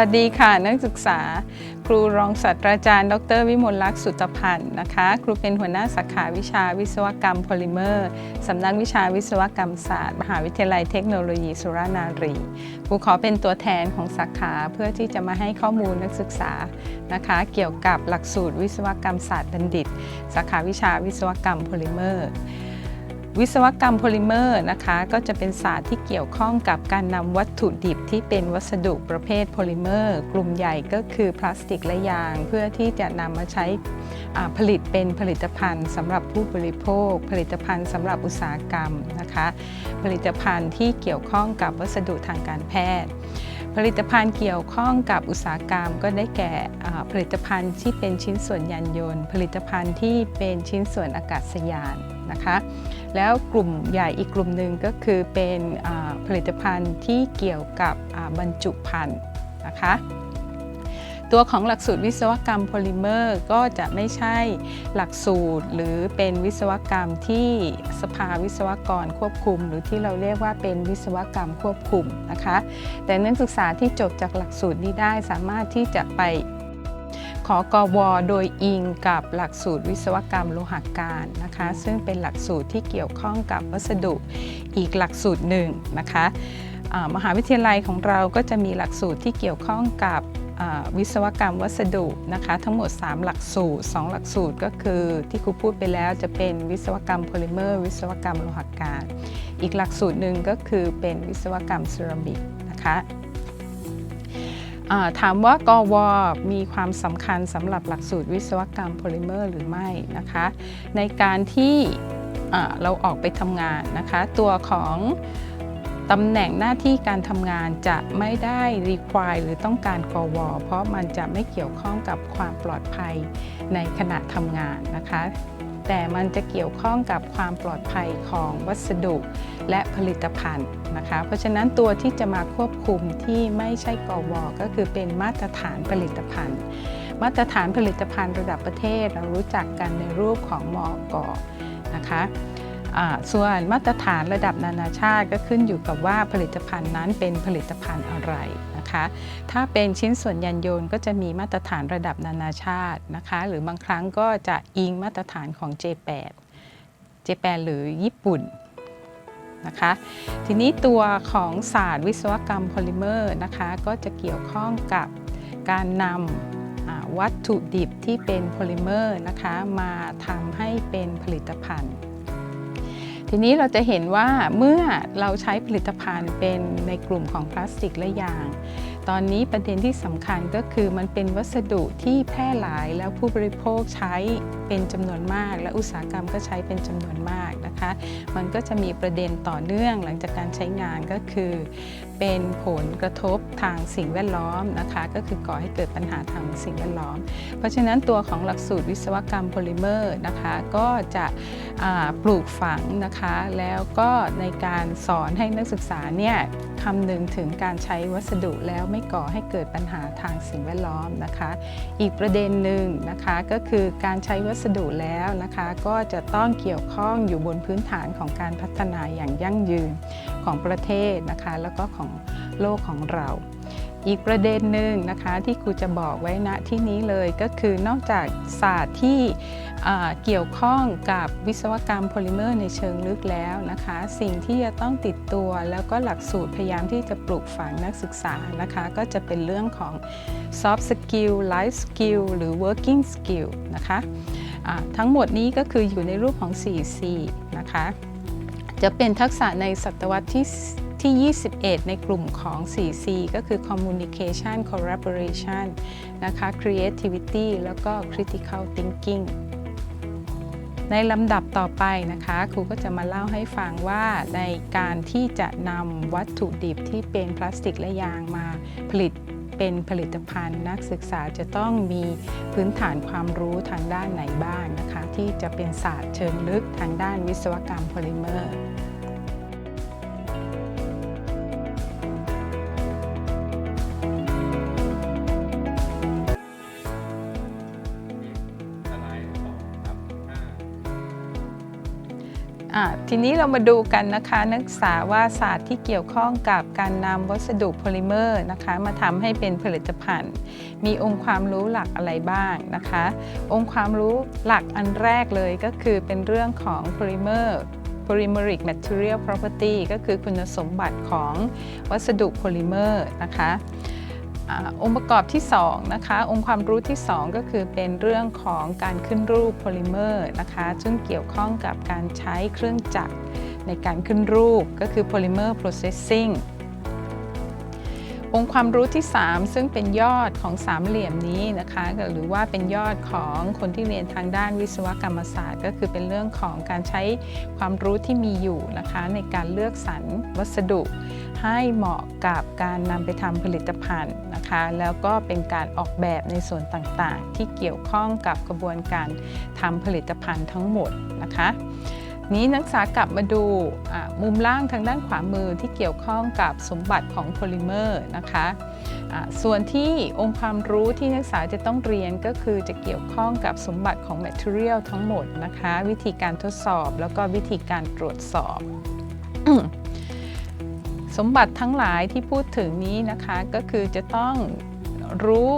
สวัสดีค่ะ นักศึกษา ครูรองศาสตราจารย์ ดร วิมลลักษณ์สุตพันธ์นะคะ ครูเป็นหัวหน้าสาขาวิชาวิศวกรรมโพลิเมอร์สำนักวิชาวิศวกรรมศาสตร์ มหาวิทยาลัยเทคโนโลยีสุรานารีครูขอเป็นตัวแทนของสาขาเพื่อที่จะมาให้ข้อมูลนักศึกษานะคะ เกี่ยวกับหลักสูตรวิศวกรรมศาสตร์บัณฑิต สาขาวิชาวิศวกรรมโพลิเมอร์ วิศวกรรมโพลิเมอร์นะคะก็จะเป็นศาสตร์ที่เกี่ยวข้องกับการนำวัตถุดิบที่เป็นวัสดุประเภทโพลิเมอร์ กลุ่มใหญ่ก็คือพลาสติกและยาง เพื่อที่จะนำมาใช้ผลิตเป็นผลิตภัณฑ์สำหรับผู้บริโภค ผลิตภัณฑ์สำหรับอุตสาหกรรมนะคะ ผลิตภัณฑ์ที่เกี่ยวข้องกับวัสดุทางการแพทย์ ผลิตภัณฑ์เกี่ยวข้องกับอุตสาหกรรม ก็ได้แก่ผลิตภัณฑ์ที่เป็นชิ้นส่วนยานยนต์ ผลิตภัณฑ์ที่เป็นชิ้นส่วนอากาศยานนะคะ แล้วกลุ่มใหญ่อีกกลุ่มหนึ่งก็คือเป็นผลิตภัณฑ์ที่เกี่ยวกับบรรจุภัณฑ์นะคะตัวของหลักสูตรวิศวกรรมโพลิเมอร์ก็จะไม่ใช่หลักสูตรหรือเป็นวิศวกรรมที่สภาวิศวกรควบคุม หรือที่เราเรียกว่าเป็นวิศวกรรมควบคุมนะคะ แต่นักศึกษาที่จบจากหลักสูตรนี้ได้สามารถที่จะไป ขอกวโดยอิงกับหลักสูตรวิศวกรรมโลหะการนะคะ ซึ่งเป็นหลักสูตรที่เกี่ยวข้องกับวัสดุอีกหลักสูตรหนึ่งนะคะมหาวิทยาลัยของเราก็จะมีหลักสูตรที่เกี่ยวข้องกับวิศวกรรมวัสดุนะคะทั้งหมด 3 หลักสูตร 2 หลักสูตรก็คือที่ครูพูดไปแล้วจะเป็นวิศวกรรมโพลิเมอร์ วิศวกรรมโลหะการ อีกหลักสูตรหนึ่งก็คือเป็นวิศวกรรมเซรามิกนะคะ ถามว่ากวมีความสำคัญสำหรับหลักสูตรวิศวกรรมโพลิเมอร์หรือไม่นะคะ ในการที่เราออกไปทำงานนะคะ ตัวของตำแหน่งหน้าที่การทำงานจะไม่ได้ require หรือต้องการกว เพราะมันจะไม่เกี่ยวข้องกับความปลอดภัยในขณะทำงานนะคะ แต่มันจะเกี่ยวข้องกับความปลอดภัยของวัสดุและผลิตภัณฑ์นะคะ เพราะฉะนั้นตัวที่จะมาควบคุมที่ไม่ใช่กวก็คือเป็นมาตรฐานผลิตภัณฑ์ มาตรฐานผลิตภัณฑ์ระดับประเทศเรารู้จักกันในรูปของมอกนะคะ ส่วนมาตรฐานระดับนานาชาติก็ขึ้นอยู่กับว่าผลิตภัณฑ์นั้นเป็นผลิตภัณฑ์อะไรนะคะ ถ้าเป็นชิ้นส่วนยานยนต์ก็จะมีมาตรฐานระดับนานาชาตินะคะ หรือบางครั้งก็จะอิงมาตรฐานของ J8 J8 หรือญี่ปุ่นนะคะทีนี้ตัวของศาสตร์วิศวกรรมโพลิเมอร์นะคะก็จะเกี่ยวข้องกับการนำวัตถุดิบที่เป็นโพลิเมอร์นะคะมาทำให้เป็นผลิตภัณฑ์ ทีนี้เราจะเห็นว่าเมื่อเราใช้ผลิตภัณฑ์เป็นในกลุ่มของพลาสติกและยาง ตอนนี้ประเด็นที่สำคัญก็คือมันเป็นวัสดุที่แพร่หลายแล้วผู้บริโภคใช้เป็นจำนวนมาก และอุตสาหกรรมก็ใช้เป็นจำนวนมากนะคะ มันก็จะมีประเด็นต่อเนื่องหลังจากการใช้งานก็คือ เป็นผลกระทบทางสิ่งแวดล้อมนะคะก็คือก่อให้เกิดปัญหาทางสิ่งแวดล้อม เพราะฉะนั้นตัวของหลักสูตรวิศวกรรมโพลิเมอร์นะคะก็จะปลูกฝังนะคะแล้วก็ในการสอนให้นักศึกษาเนี่ยคำนึงถึงการใช้วัสดุแล้วไม่ก่อให้เกิดปัญหาทางสิ่งแวดล้อมนะคะ อีกประเด็นหนึ่งนะคะก็คือการใช้วัสดุแล้วนะคะก็จะต้องเกี่ยวข้องอยู่บนพื้นฐานของการพัฒนาอย่างยั่งยืน ของประเทศนะคะ แล้วก็ของโลกของเรา อีกประเด็นหนึ่งนะคะที่ครูจะบอกไว้ณที่นี้เลยก็คือนอกจากศาสตร์ที่เกี่ยวข้องกับวิศวกรรมโพลิเมอร์ในเชิงลึกแล้วนะคะ สิ่งที่จะต้องติดตัวแล้วก็หลักสูตรพยายามที่จะปลูกฝังนักศึกษานะคะ ก็จะเป็นเรื่องของ soft skill life skill หรือ working skill นะคะอ่าทั้งหมดนี้ก็คืออยู่ในรูปของ 4C นะคะ จะเป็นทักษะในศตวรรษที่ที่ 21 ในกลุ่มของ 4C ก็คือ communication collaboration นะคะ creativity แล้วก็ critical thinking ในลำดับต่อไปนะคะ ครูก็จะมาเล่าให้ฟังว่าในการที่จะนำวัตถุดิบที่เป็นพลาสติกและยางมาผลิต เป็นผลิตภัณฑ์ นักศึกษาจะต้องมีพื้นฐานความรู้ทางด้านไหนบ้างนะคะ ที่จะเป็นศาสตร์เชิงลึกทางด้านวิศวกรรมโพลิเมอร์ ทีนี้เรามาดูกันนะคะนักศึกษาว่าศาสตร์ที่เกี่ยวข้องกับการนำวัสดุโพลิเมอร์นะคะ มาทำให้เป็นผลิตภัณฑ์ มีองค์ความรู้หลักอะไรบ้างนะคะ องค์ความรู้หลักอันแรกเลยก็คือเป็นเรื่องของโพลิเมอร์ polymeric material property ก็คือคุณสมบัติของวัสดุโพลิเมอร์นะคะ อองค์ประกอบที่2นะคะองค์ความรู้ที่ 2 ก็คือเป็นเรื่องของการขึ้นรูปโพลิเมอร์นะคะซึ่งเกี่ยวข้องกับการใช้เครื่องจักรในการขึ้นรูปก็คือ polymer processing องค์ความรู้ที่ 3 ซึ่งเป็นยอดของสามเหลี่ยมนี้นะคะหรือว่าเป็นยอดของคนที่เรียนทางด้านวิศวกรรมศาสตร์ ก็คือเป็นเรื่องของการใช้ความรู้ที่มีอยู่นะคะในการเลือกสรรวัสดุ ให้เหมาะกับการนำไปทำผลิตภัณฑ์นะคะแล้วก็เป็นการออกแบบในส่วนต่างๆ ที่เกี่ยวข้องกับกระบวนการทำผลิตภัณฑ์ทั้งหมดนะคะ นี้นักศึกษากลับมาดูมุมล่างทางด้านขวามือที่เกี่ยวข้องกับสมบัติของโพลิเมอร์นะคะส่วนที่องค์ความรู้ที่นักศึกษาจะต้องเรียนก็คือจะเกี่ยวข้องกับสมบัติของ Material ทั้งหมดนะคะ วิธีการทดสอบแล้วก็วิธีการตรวจสอบ สมบัติทั้งหลายที่พูดถึงนี้นะคะก็คือจะต้องรู้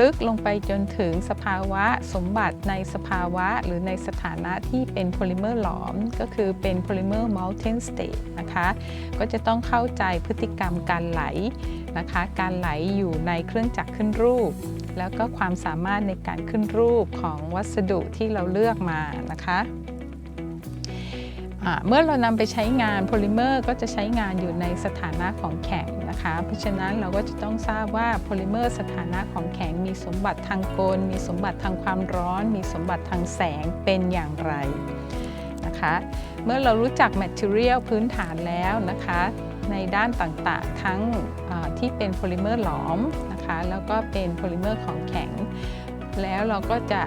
ลึกลงไปจนถึงสภาวะสมบัติในสภาวะหรือในสถานะที่เป็นโพลิเมอร์หลอม ก็คือเป็นโพลิเมอร์ molten state นะคะก็จะต้องเข้าใจพฤติกรรมการไหลนะคะการไหลอยู่ในเครื่องจักรขึ้นรูป แล้วก็ความสามารถในการขึ้นรูปของวัสดุที่เราเลือกมานะคะเมื่อเรานำไปใช้งานโพลิเมอร์ก็จะใช้งานอยู่ในสถานะของแข็ง นะคะ เพราะฉะนั้นเราก็จะต้องทราบว่าโพลิเมอร์สถานะของแข็งมีสมบัติทางกล มีสมบัติทางความร้อน มีสมบัติทางแสงเป็นอย่างไรนะคะ เมื่อเรารู้จัก Material พื้นฐานแล้วนะคะ ในด้านต่างๆ ทั้งที่เป็นโพลิเมอร์หลอมนะคะ แล้วก็เป็นโพลิเมอร์ของแข็ง แล้วเราก็จะ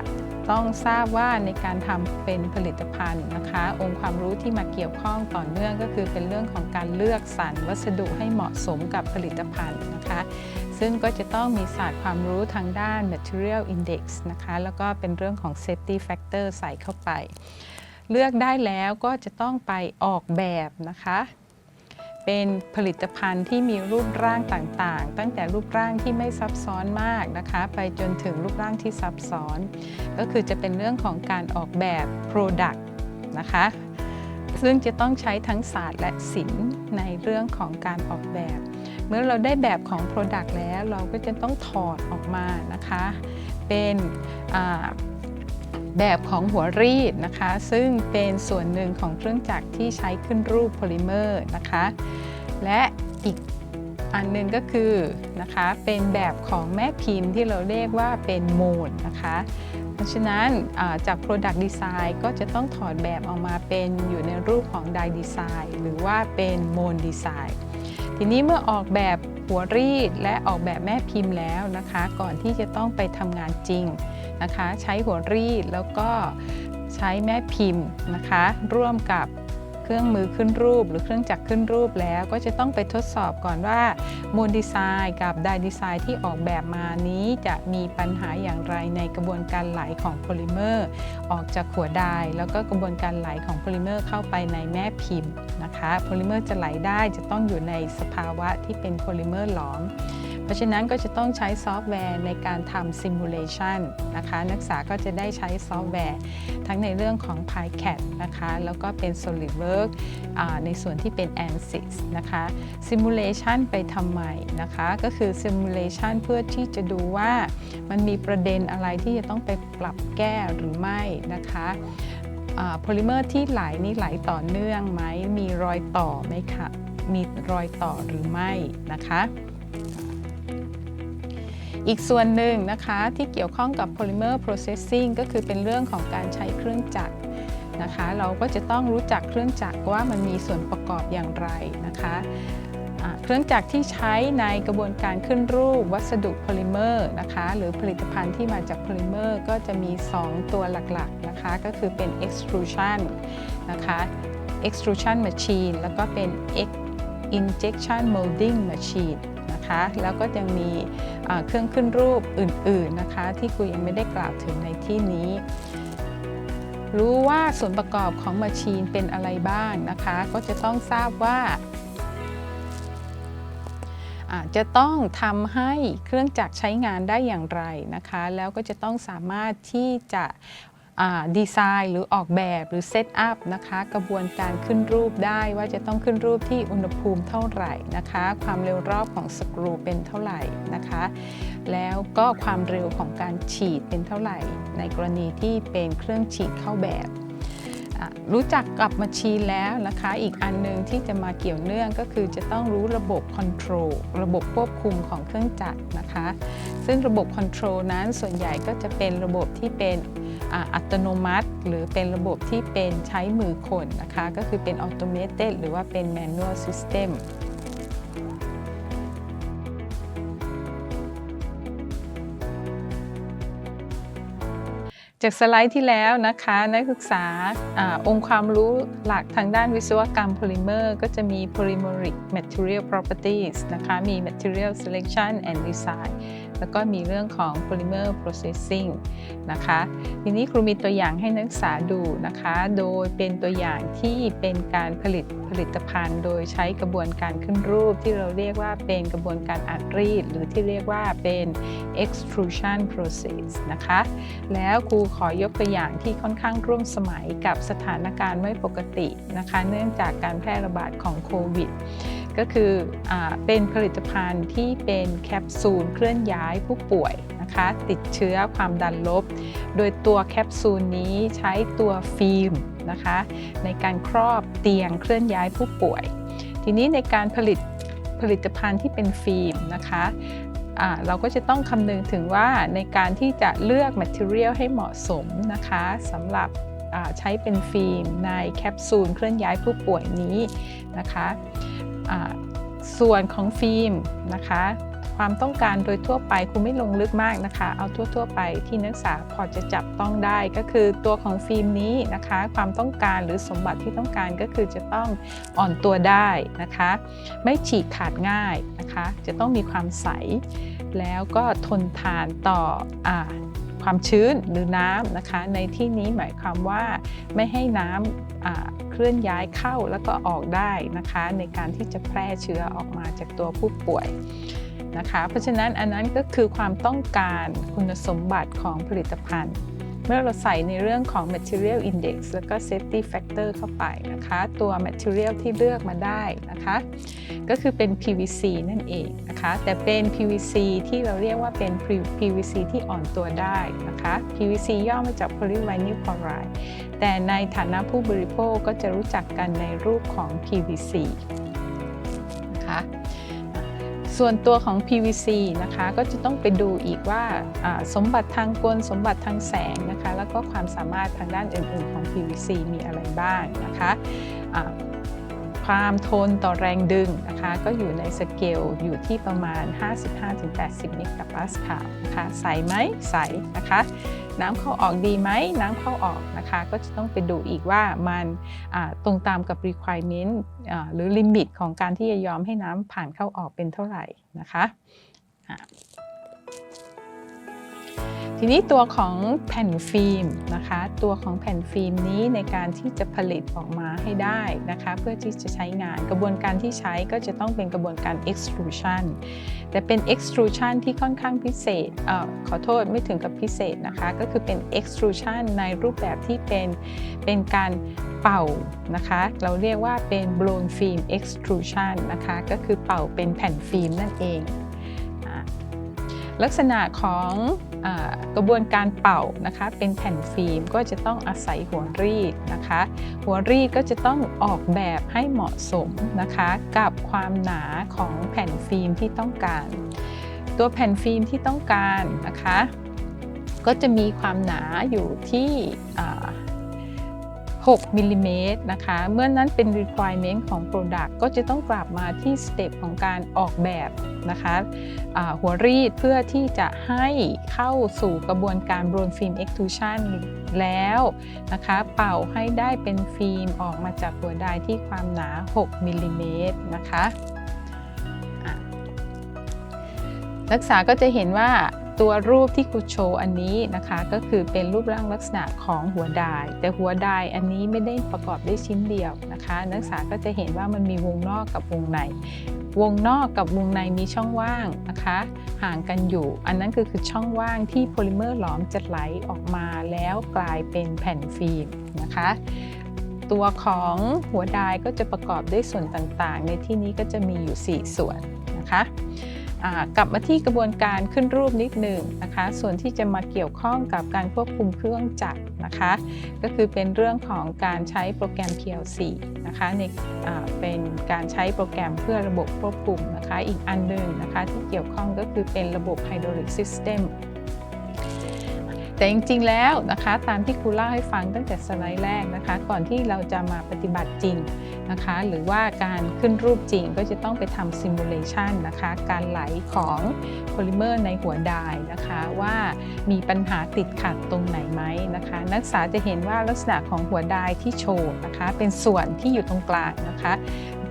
ต้องทราบว่าในการทำเป็นผลิตภัณฑ์นะคะ องค์ความรู้ที่มาเกี่ยวข้องต่อเนื่องก็คือเป็นเรื่องของการเลือกสรรวัสดุให้เหมาะสมกับผลิตภัณฑ์นะคะ ซึ่งก็จะต้องมีศาสตร์ความรู้ทางด้าน material index นะคะ แล้วก็เป็นเรื่องของ safety factor ใส่เข้าไป เลือกได้แล้วก็จะต้องไปออกแบบนะคะ เป็นผลิตภัณฑ์ที่มีรูปร่างต่างๆ ตั้งแต่รูปร่างที่ไม่ซับซ้อนมากนะคะ ไปจนถึงรูปร่างที่ซับซ้อน ก็คือจะเป็นเรื่องของการออกแบบ Product นะคะ ซึ่งจะต้องใช้ทั้งศาสตร์และศิลป์ในเรื่องของการออกแบบ เมื่อเราได้แบบของ Product แล้วเราก็จะต้องถอดออกมานะคะ เป็น แบบของหัวรีดนะคะ ซึ่งเป็นส่วนหนึ่งของเครื่องจักรที่ใช้ขึ้นรูปโพลิเมอร์นะคะ และอีกอันหนึ่งก็คือนะคะเป็นแบบของแม่พิมพ์ที่เราเรียกว่าเป็นโมนนะคะ เพราะฉะนั้นจาก Product Design ก็จะต้องถอดแบบออกมาเป็นอยู่ในรูปของ Die Design หรือว่าเป็นโมนดีไซน์ทีนี้เมื่อออกแบบหัวรีดและออกแบบแม่พิมพ์แล้วนะคะ ก่อนที่จะต้องไปทำงานจริง นะคะ ใช้หัวรีดแล้วก็ใช้แม่พิมพ์นะคะ ร่วมกับเครื่องมือขึ้นรูปหรือเครื่องจักรขึ้นรูปแล้ว ก็จะต้องไปทดสอบก่อนว่ามูลดีไซน์กับไดดีไซน์ที่ออกแบบมานี้จะมีปัญหาอย่างไรในกระบวนการไหลของโพลิเมอร์ ออกจากหัวไดแล้วก็กระบวนการไหลของโพลิเมอร์เข้าไปในแม่พิมพ์นะคะโพลิเมอร์จะไหลได้จะต้องอยู่ในสภาวะที่เป็นโพลิเมอร์หลอม ราะฉะนั้นก็จะต้องใช้ซอฟต์แวร์ในการทำซิมูเลชันนะคะนักศึกษาก็จะได้ใช้ซอฟต์แวร์ทั้งในเรื่องของ PyCat นะคะแล้วก็เป็น SolidWorks ในส่วนที่เป็น ANSYS นะคะซิมูเลชันไปทำไมนะคะก็คือซิมูเลชันเพื่อที่จะดูว่ามันมีประเด็นอะไรที่จะต้องไปปรับแก้หรือไม่นะคะโพลิเมอร์ที่ไหลนี่ไหลต่อเนื่องไหมมีรอยต่อไหมคะมีรอยต่อหรือไม่นะคะ อีกส่วนหนึ่งนะคะที่เกี่ยวข้องกับ polymer processing ก็คือเป็นเรื่องของการใช้เครื่องจักรนะคะ เราก็จะต้องรู้จักเครื่องจักรว่ามันมีส่วนประกอบอย่างไรนะคะเครื่องจักรที่ใช้ในกระบวนการขึ้นรูปวัสดุโพลิเมอร์นะคะหรือผลิตภัณฑ์ที่มาจากโพลิเมอร์ก็จะมี 2 ตัวหลักๆนะคะก็คือเป็น extrusion นะคะ extrusion machine แล้วก็เป็น injection molding machine คะแล้วก็ยังมีเครื่องขึ้นรูปอื่นๆนะคะ ที่ครูยังไม่ได้กล่าวถึงในที่นี้ รู้ว่าส่วนประกอบของมาชีนเป็นอะไรบ้างนะคะ ก็จะต้องทราบว่าจะต้องทำให้เครื่องจักรใช้งานได้อย่างไรนะคะ แล้วก็จะต้องสามารถที่จะ ดีไซน์หรือออกแบบหรือเซตอัพนะคะ กระบวนการขึ้นรูปได้ว่าจะต้องขึ้นรูปที่อุณหภูมิเท่าไหร่นะคะ ความเร็วรอบของสกรูเป็นเท่าไหร่นะคะ แล้วก็ความเร็วของการฉีดเป็นเท่าไหร่ ในกรณีที่เป็นเครื่องฉีดเข้าแบบ รู้จักกับมาชีนแล้วนะคะ อีกอันหนึงที่จะมาเกี่ยวเนื่องก็คือจะต้องรู้ระบบคอนโทรลระบบควบคุมของเครื่องจักรนะคะ ซึ่งระบบคอนโทรลนั้นส่วนใหญ่ก็จะเป็นระบบที่เป็นอ,อัตโนมัติ หรือเป็นระบบที่เป็นใช้มือคนนะคะ ก็คือเป็นออโตเมเตตหรือว่าเป็นแมนนวลซิสเต็ม จากสไลด์ที่แล้วนะคะนักศึกษาอองค์ความรู้หลักทางด้านวิศวกรรมโพลิเมอร์ก็จะมี polymeric material properties นะคะมี material selection and design แล้วก็มีเรื่องของ polymer processing นะคะ ทีนี้ครูมีตัวอย่างให้นักศึกษาดูนะคะ โดยเป็นตัวอย่างที่เป็นการผลิตผลิตภัณฑ์ โดยใช้กระบวนการขึ้นรูปที่เราเรียกว่าเป็นกระบวนการอัดรีด หรือที่เรียกว่าเป็น extrusion process นะคะ แล้วครูขอยกตัวอย่างที่ค่อนข้างร่วมสมัยกับสถานการณ์ไม่ปกตินะคะ เนื่องจากการแพร่ระบาดของโควิด ก็คืออเป็นผลิตภัณฑ์ที่เป็นแคปซูลเคลื่อนย้ายผู้ป่วยนะคะติดเชื้อความดันลบ โดยตัวแคปซูลนี้ใช้ตัวฟิล์มนะคะในการครอบเตียงเคลื่อนย้ายผู้ป่วย ทีนี้ในการผลิตผลิตภัณฑ์ที่เป็นฟิล์มนะคะเราก็จะต้องคำนึงถึงว่าในการที่จะเลือก Material ให้เหมาะสมนะคะสำหรับใช้เป็นฟิล์มในแคปซูลเคลื่อนย้ายผู้ป่วยนี้นะคะ ส่วนของฟิล์มนะคะ ความต้องการโดยทั่วไปคงไม่ลงลึกมากนะคะ เอาทั่ว ๆ ไปที่นักศึกษาพอจะจับต้องได้ ก็คือตัวของฟิล์มนี้นะคะ ความต้องการหรือสมบัติที่ต้องการก็คือจะต้องอ่อนตัวได้นะคะ ไม่ฉีกขาดง่ายนะคะ จะต้องมีความใส แล้วก็ทนทานต่ออ ความชื้นหรือน้ำนะคะ ในที่นี้หมายความว่าไม่ให้น้ำเคลื่อนย้ายเข้าแล้วก็ออกได้นะคะ ในการที่จะแพร่เชื้อออกมาจากตัวผู้ป่วยนะคะ เพราะฉะนั้นอันนั้นก็คือความต้องการคุณสมบัติของผลิตภัณฑ์ เมื่อเราใส่ในเรื่องของ material index แล้วก็ safety factor เข้าไปนะคะ ตัว material ที่เลือกมาได้นะคะ ก็คือเป็น PVC นั่นเองนะคะ แต่เป็น PVC ที่เราเรียกว่าเป็น PVC ที่อ่อนตัวได้นะคะ PVC ย่อมาจาก polyvinyl chloride แต่ในฐานะผู้บริโภคก็จะรู้จักกันในรูปของ PVC นะคะ ส่วนตัวของ PVC นะคะก็จะต้องไปดูอีกว่าสมบัติทางกลสมบัติทางแสงนะคะแล้วก็ความสามารถทางด้านอื่นๆของ PVC มีอะไรบ้างนะคะความทนต่อแรงดึงนะคะก็อยู่ในสเกลอยู่ที่ประมาณ 55-80เมกะปาสคาลนะคะใสไหมใสนะคะ น้ำเข้าออกดีไหมน้ำเข้าออกนะคะ ก็จะต้องไปดูอีกว่ามันตรงตามกับ requirement หรือ limit ของการที่จะยอมให้น้ำผ่านเข้าออกเป็นเท่าไหร่นะคะ ทีนี้ตัวของแผ่นฟิล์มนะคะ ตัวของแผ่นฟิล์มนี้ในการที่จะผลิตออกมาให้ได้นะคะ เพื่อที่จะใช้งานกระบวนการที่ใช้ก็จะต้องเป็นกระบวนการ extrusion แต่เป็น extrusion ที่ค่อนข้างพิเศษอขอโทษไม่ถึงกับพิเศษนะคะ ก็คือเป็น extrusion ในรูปแบบที่เป็นเป็นการเป่านะคะ เราเรียกว่าเป็น blown film extrusion นะคะ ก็คือเป่าเป็นแผ่นฟิล์มนั่นเอง ลักษณะของอกระบวนการเป่านะคะเป็นแผ่นฟิล์มก็จะต้องอาศัยหัวรีดนะคะ หัวรีดก็จะต้องออกแบบให้เหมาะสมนะคะกับความหนาของแผ่นฟิล์มที่ต้องการ ตัวแผ่นฟิล์มที่ต้องการนะคะ ก็จะมีความหนาอยู่ที่ 6มิลลิเมตรนะคะ เมื่อนั้นเป็น requirement ของ Product ก็จะต้องกลับมาที่สเต็ปของการออกแบบนะคะหัวรีดเพื่อที่จะให้เข้าสู่กระบวนการ blown film extrusion แล้วนะคะเป่าให้ได้เป็นฟิล์มออกมาจากหัวไดที่ความหนา 6มิลลิเมตรนะคะนักศึกษาก็จะเห็นว่า ตัวรูปที่ครูโชว์อันนี้นะคะ ก็คือเป็นรูปร่างลักษณะของหัวดาย แต่หัวดายอันนี้ไม่ได้ประกอบด้วยชิ้นเดียวนะคะ นักศึกษาก็จะเห็นว่ามันมีวงนอกกับวงใน วงนอกกับวงในมีช่องว่างนะคะ ห่างกันอยู่ อันนั้นก็คือช่องว่างที่โพลิเมอร์หลอมจะไหลออกมาแล้วกลายเป็นแผ่นฟิล์มนะคะตัวของหัวดายก็จะประกอบด้วยส่วนต่างๆ ในที่นี้ก็จะมีอยู่ 4 ส่วนนะคะ กลับมาที่กระบวนการขึ้นรูปนิดหนึ่งนะคะ ส่วนที่จะมาเกี่ยวข้องกับการควบคุมเครื่องจักรนะคะ ก็คือเป็นเรื่องของการใช้โปรแกรม PLC นะคะในเป็นการใช้โปรแกรมเพื่อระบบควบคุมนะคะ อีกอันหนึ่งนะคะที่เกี่ยวข้องก็คือเป็นระบบ Hydraulic System แต่จริงๆแล้วนะคะตามที่ครูเล่าให้ฟังตั้งแต่สไลด์แรกนะคะ ก่อนที่เราจะมาปฏิบัติจริง นะคะ หรือว่าการขึ้นรูปจริงก็จะต้องไปทำซิมูเลชันนะคะ การไหลของโพลิเมอร์ในหัวดายนะคะว่ามีปัญหาติดขัดตรงไหนไหมนะคะ นักศึกษาจะเห็นว่าลักษณะของหัวดายที่โชว์นะคะ เป็นส่วนที่อยู่ตรงกลางนะคะ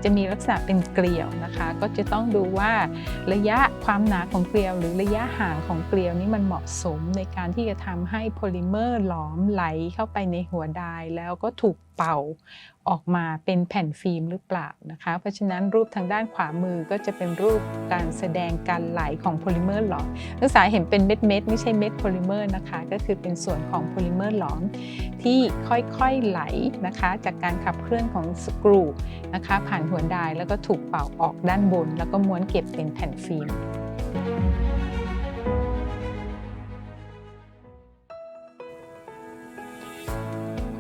จะมีลักษณะเป็นเกลียวนะคะ ก็จะต้องดูว่าระยะความหนาของเกลียว หรือระยะห่างของเกลียวนี้มันเหมาะสมในการที่จะทำให้โพลิเมอร์หลอมไหลเข้าไปในหัวดายแล้วก็ถูก เป่าออกมาเป็นแผ่นฟิล์มหรือเปล่านะคะ เพราะฉะนั้นรูปทางด้านขวามือก็จะเป็นรูปการแสดงการไหลของโพลิเมอร์หลอมนักศึกษาเห็นเป็นเม็ดเม็ดไม่ใช่เม็ดโพลิเมอร์นะคะ ก็คือเป็นส่วนของโพลิเมอร์หลอมที่ค่อยๆไหลนะคะ จากการขับเคลื่อนของสกรูนะคะ ผ่านหัวดายแล้วก็ถูกเป่าออกด้านบน แล้วก็ม้วนเก็บเป็นแผ่นฟิล์ม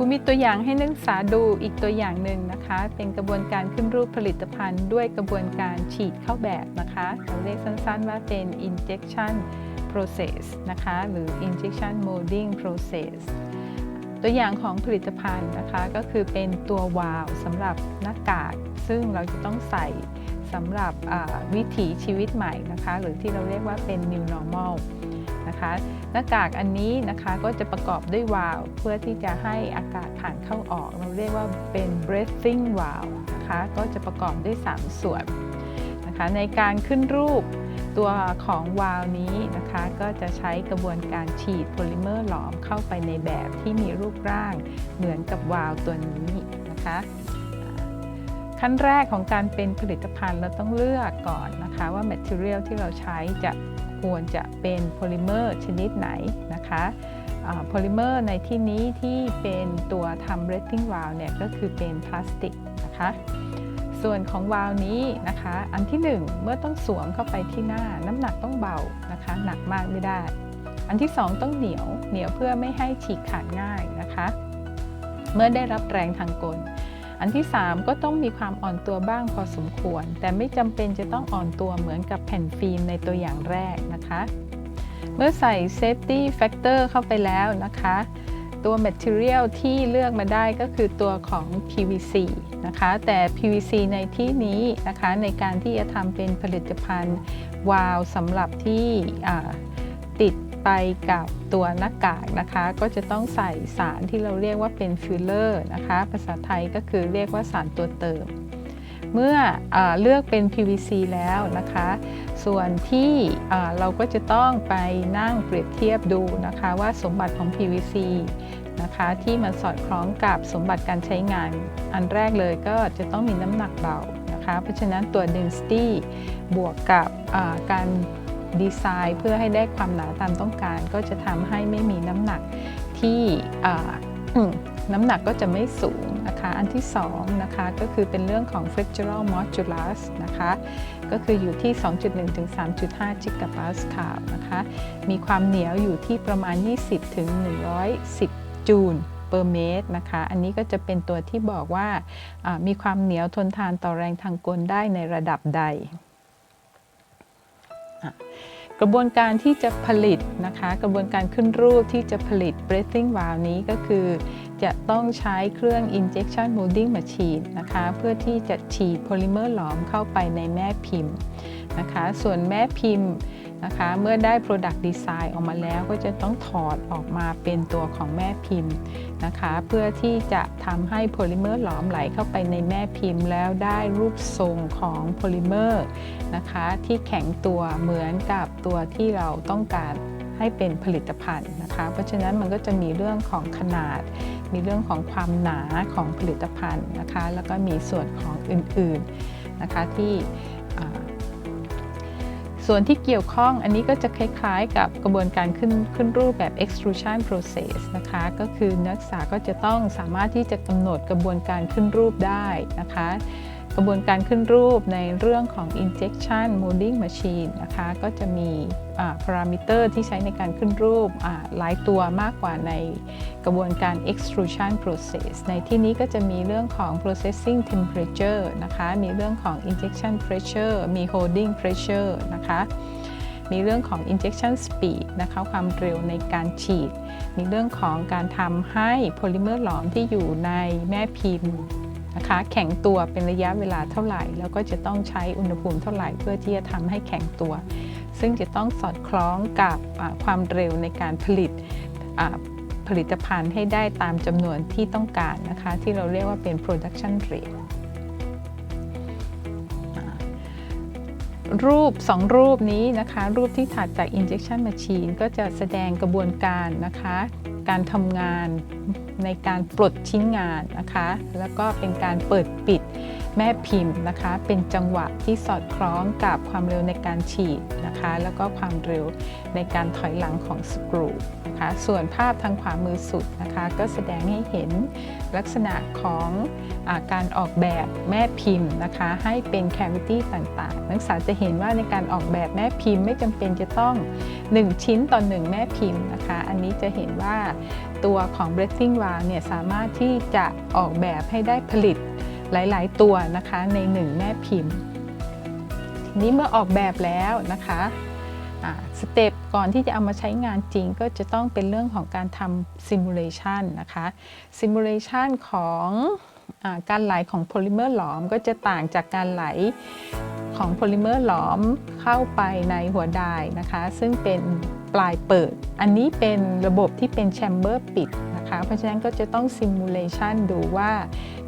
ครูมีตัวอย่างให้นักศึกษาดูอีกตัวอย่างหนึ่งนะคะ เป็นกระบวนการขึ้นรูปผลิตภัณฑ์ด้วยกระบวนการฉีดเข้าแบบนะคะเราเรียกสั้นๆว่าเป็น injection process นะคะ หรือ injection molding process ตัวอย่างของผลิตภัณฑ์นะคะก็คือเป็นตัววาล์วสำหรับหน้ากาก ซึ่งเราจะต้องใส่สำหรับวิถีชีวิตใหม่นะคะ หรือที่เราเรียกว่าเป็น new normal นะคะ หน้ากากอันนี้นะคะก็จะประกอบด้วยวาล์วเพื่อที่จะให้อากาศผ่านเข้าออก เราเรียกว่าเป็น breathing valve นะคะก็จะประกอบด้วย 3 ส่วนนะคะในการขึ้นรูปตัวของวาล์วนี้นะคะก็จะใช้กระบวนการฉีดโพลิเมอร์หลอมเข้าไปในแบบที่มีรูปร่างเหมือนกับวาล์วตัวนี้นะคะขั้นแรกของการเป็นผลิตภัณฑ์เราต้องเลือกก่อนนะคะว่า material ที่เราใช้จะ ควรจะเป็นโพลิเมอร์ชนิดไหนนะคะโพลิเมอร์ในที่นี้ที่เป็นตัวทำ breathing valve เนี่ยก็คือเป็นพลาสติกนะคะส่วนของวาล์วนี้นะคะ อันที่ 1 เมื่อต้องสวมเข้าไปที่หน้าน้ำหนักต้องเบานะคะ หนักมากไม่ได้ อันที่ 2 ต้องเหนียวเหนียวเพื่อไม่ให้ฉีกขาดง่ายนะคะ เมื่อได้รับแรงทางกล อันที่ 3 ก็ต้องมีความอ่อนตัวบ้างพอสมควร แต่ไม่จำเป็นจะต้องอ่อนตัวเหมือนกับแผ่นฟิล์มในตัวอย่างแรกนะคะ เมื่อใส่ safety factor เข้าไปแล้วนะคะ ตัว material ที่เลือกมาได้ก็คือตัวของ PVC นะคะ แต่ PVC ในที่นี้นะคะในการที่จะทำเป็นผลิตภัณฑ์วาล์วสำหรับที่ติด ไปกับตัวหน้ากากนะคะ ก็จะต้องใส่สารที่เราเรียกว่าเป็นฟิลเลอร์นะคะ ภาษาไทยก็คือเรียกว่าสารตัวเติม เมื่ออเลือกเป็น PVC แล้วนะคะ ส่วนที่เราก็จะต้องไปนั่งเปรียบเทียบดูนะคะว่าสมบัติของ PVC นะคะที่มันสอดคล้องกับสมบัติการใช้งาน อันแรกเลยก็จะต้องมีน้ำหนักเบานะคะ เพราะฉะนั้นตัว density บวกกับการ ดีไซน์ เพื่อให้ได้ความหนาตามต้องการ ก็จะทำให้ไม่มีน้ำหนักที่น้ำหนักก็จะไม่สูงนะคะ อันที่2นะคะก็คือเป็นเรื่องของ flexural modulus นะคะ ก็คืออยู่ที่ 2.1 ถึง 3.5 จิกาปาสคาลนะคะ มีความเหนียวอยู่ที่ประมาณ 20 ถึง 110 จูลเปอร์เมตรนะคะ อันนี้ก็จะเป็นตัวที่บอกว่าอ่ามีความเหนียวทนทานต่อแรงทางกลได้ในระดับใด กระบวนการที่จะผลิตนะคะ กระบวนการขึ้นรูปที่จะผลิต breathing valve นี้ก็คือ จะต้องใช้เครื่อง injection molding machine นะคะ เพื่อที่จะฉีดโพลิเมอร์หลอมเข้าไปในแม่พิมพ์นะคะ ส่วนแม่พิมพ์นะคะ เมื่อได้ product design ออกมาแล้วก็จะต้องถอดออกมาเป็นตัวของแม่พิมพ์นะคะ เพื่อที่จะทำให้โพลิเมอร์หลอมไหลเข้าไปในแม่พิมพ์ แล้วได้รูปทรงของโพลิเมอร์ นะคะ ที่แข็งตัวเหมือนกับตัวที่เราต้องการให้เป็นผลิตภัณฑ์นะคะ เพราะฉะนั้นมันก็จะมีเรื่องของขนาด มีเรื่องของความหนาของผลิตภัณฑ์นะคะ แล้วก็มีส่วนของอื่นๆนะคะที่ส่วนที่เกี่ยวข้องอันนี้ก็จะคล้ายๆ กับกระบวนการขึ้นขึ้นรูปแบบ extrusion process นะคะ ก็คือนักศึกษาก็จะต้องสามารถที่จะกำหนดกระบวนการขึ้นรูปได้นะคะ กระบวนการขึ้นรูปในเรื่องของ injection molding machine นะคะก็จะมีพารามิเตอร์ที่ใช้ในการขึ้นรูปหลายตัวมากกว่าในกระบวนการ extrusion process ในที่นี้ก็จะมีเรื่องของ processing temperature นะคะ มีเรื่องของ injection pressure มี holding pressure นะคะมีเรื่องของ injection speed นะคะความเร็วในการฉีด มีเรื่องของการทำให้โพลิเมอร์หลอมที่อยู่ในแม่พิมพ์ นะคะ แข็งตัวเป็นระยะเวลาเท่าไหร่ แล้วก็จะต้องใช้อุณหภูมิเท่าไหร่เพื่อที่จะทำให้แข็งตัว ซึ่งจะต้องสอดคล้องกับความเร็วในการผลิตผลิตภัณฑ์ให้ได้ตามจำนวนที่ต้องการนะคะ ที่เราเรียกว่าเป็น production rate รูป 2 รูปนี้นะคะ รูปที่ถัดจาก injection machine ก็จะแสดงกระบวนการนะคะ การทำงานในการปลดชิ้นงานนะคะ แล้วก็เป็นการเปิดปิดแม่พิมพ์นะคะ เป็นจังหวะที่สอดคล้องกับความเร็วในการฉีดนะคะ แล้วก็ความเร็วในการถอยหลังของสกรู นะคะ ส่วนภาพทางขวามือสุดนะคะ ก็แสดงให้เห็นลักษณะของอการออกแบบแม่พิมพ์นะคะ ให้เป็น cavity ต่างๆ นักศึกษาจะเห็นว่าในการออกแบบแม่พิมพ์ไม่จำเป็นจะต้อง 1 ชิ้นต่อ 1 แม่พิมพ์นะคะ อันนี้จะเห็นว่าตัวของ breathing valve เนี่ยสามารถที่จะออกแบบให้ได้ผลิตหลาย ๆ ตัวนะคะใน 1 แม่พิมพ์ ทีนี้เมื่อออกแบบแล้วนะคะ สเต็ปก่อนที่จะเอามาใช้งานจริงก็จะต้องเป็นเรื่องของการทำ simulation นะคะ simulation ของอการไหลของโพลิเมอร์หลอมก็จะต่างจากการไหลของโพลิเมอร์หลอมเข้าไปในหัวไดายนะคะ ซึ่งเป็นปลายเปิด อันนี้เป็นระบบที่เป็นแชมเบอร์ปิดนะคะ เพราะฉะนั้นก็จะต้อง simulation ดูว่า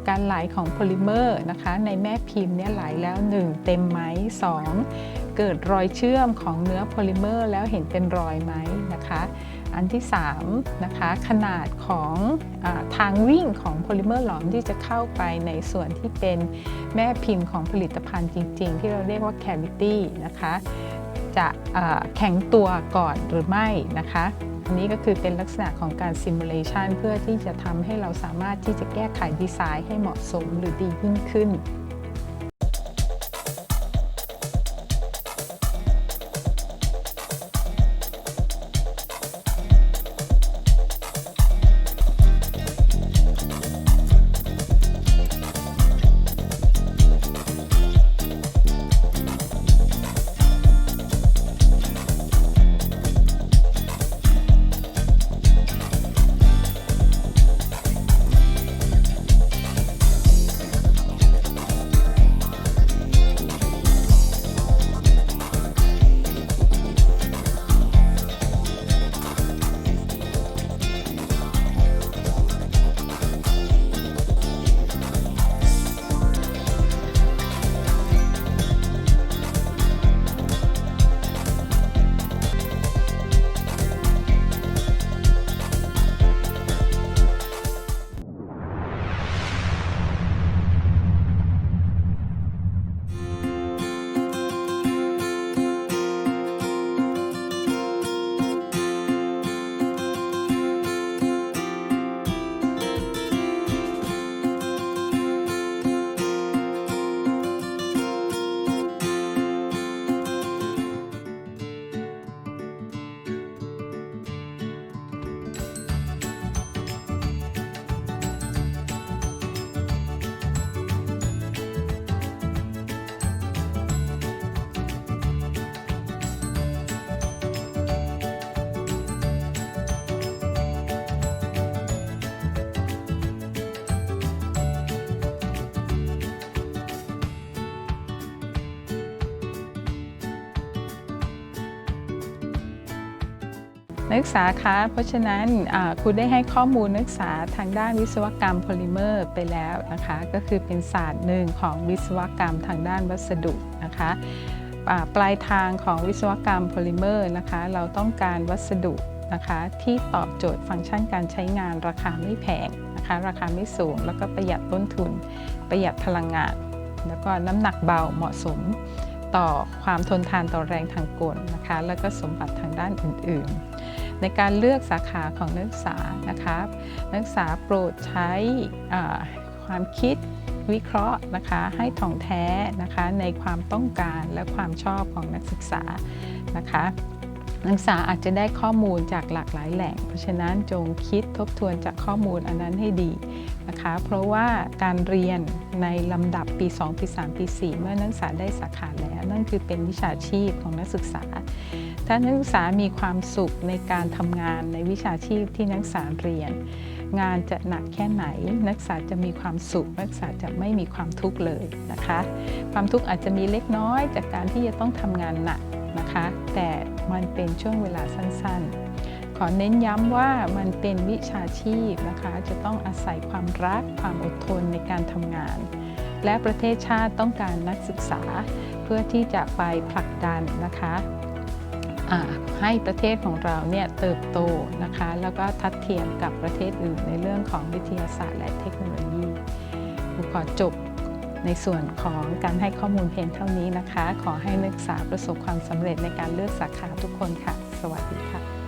การไหลของโพลิเมอร์นะคะในแม่พิมพ์เนี่ยไหลแล้ว 1 เต็มไหม2 เกิดรอยเชื่อมของเนื้อโพลิเมอร์ แล้วเห็นเป็นรอยไหมนะคะ อันที่3นะคะขนาดของอทางวิ่งของโพลิเมอร์หลอมที่จะเข้าไปในส่วนที่เป็นแม่พิมพ์ของผลิตภัณฑ์จริง ๆ ที่เราเรียกว่า cavity นะคะจะแข็งตัวก่อนหรือไม่นะคะอันนี้ก็คือเป็นลักษณะของการ simulation เพื่อที่จะทำให้เราสามารถที่จะแก้ไขดีไซน์ให้เหมาะสมหรือดียิ่งขึ้น นักศึกษาคะ เพราะฉะนั้นครูได้ให้ข้อมูลนักศึกษาทางด้านวิศวกรรมโพลิเมอร์ไปแล้วนะคะ ก็คือเป็นศาสตร์หนึ่งของวิศวกรรมทางด้านวัสดุนะคะปลายทางของวิศวกรรมโพลิเมอร์นะคะ เราต้องการวัสดุนะคะที่ตอบโจทย์ฟังก์ชันการใช้งานราคาไม่แพงนะคะราคาไม่สูง แล้วก็ประหยัดต้นทุน ประหยัดพลังงาน แล้วก็น้ำหนักเบาเหมาะสมต่อความทนทานต่อแรงทางกลนะคะ แล้วก็สมบัติทางด้านอื่น ๆ ในการเลือกสาขาของนักศึกษานะคะนักศึกษาโปรดใช้ความคิดวิเคราะห์นะคะให้ถ่องแท้นะคะในความต้องการและความชอบของนักศึกษานะคะนักศึกษาอาจจะได้ข้อมูลจากหลากหลายแหล่ง เพราะฉะนั้นจงคิดทบทวนจากข้อมูลอันนั้นให้ดีนะคะ เพราะว่าการเรียนในลำดับปี 2 ปี 3 ปี 4 เมื่อนักศึกษาได้สาขาแล้ว นั่นคือเป็นวิชาชีพของนักศึกษา ถ้านักศึกษามีความสุขในการทำงานในวิชาชีพที่นักศึกษาเรียน งานจะหนักแค่ไหน นักศึกษาจะมีความสุข นักศึกษาจะไม่มีความทุกข์เลยนะคะ ความทุกข์อาจจะมีเล็กน้อย จากการที่จะต้องทำงานหนักนะคะ แต่มันเป็นช่วงเวลาสั้นๆ ขอเน้นย้ำว่ามันเป็นวิชาชีพนะคะ จะต้องอาศัยความรักความอดทนในการทำงาน และประเทศชาติต้องการนักศึกษาเพื่อที่จะไปผลักดันนะคะ ให้ประเทศของเราเนี่ยเติบโตนะคะ แล้วก็ทัดเทียมกับประเทศอื่นในเรื่องของวิทยาศาสตร์และเทคโนโลยีบุขอจบในส่วนของการให้ข้อมูลเพียงเท่านี้นะคะ ขอให้นักศึกษาประสบความสำเร็จในการเลือกสาขาทุกคนค่ะ สวัสดีค่ะ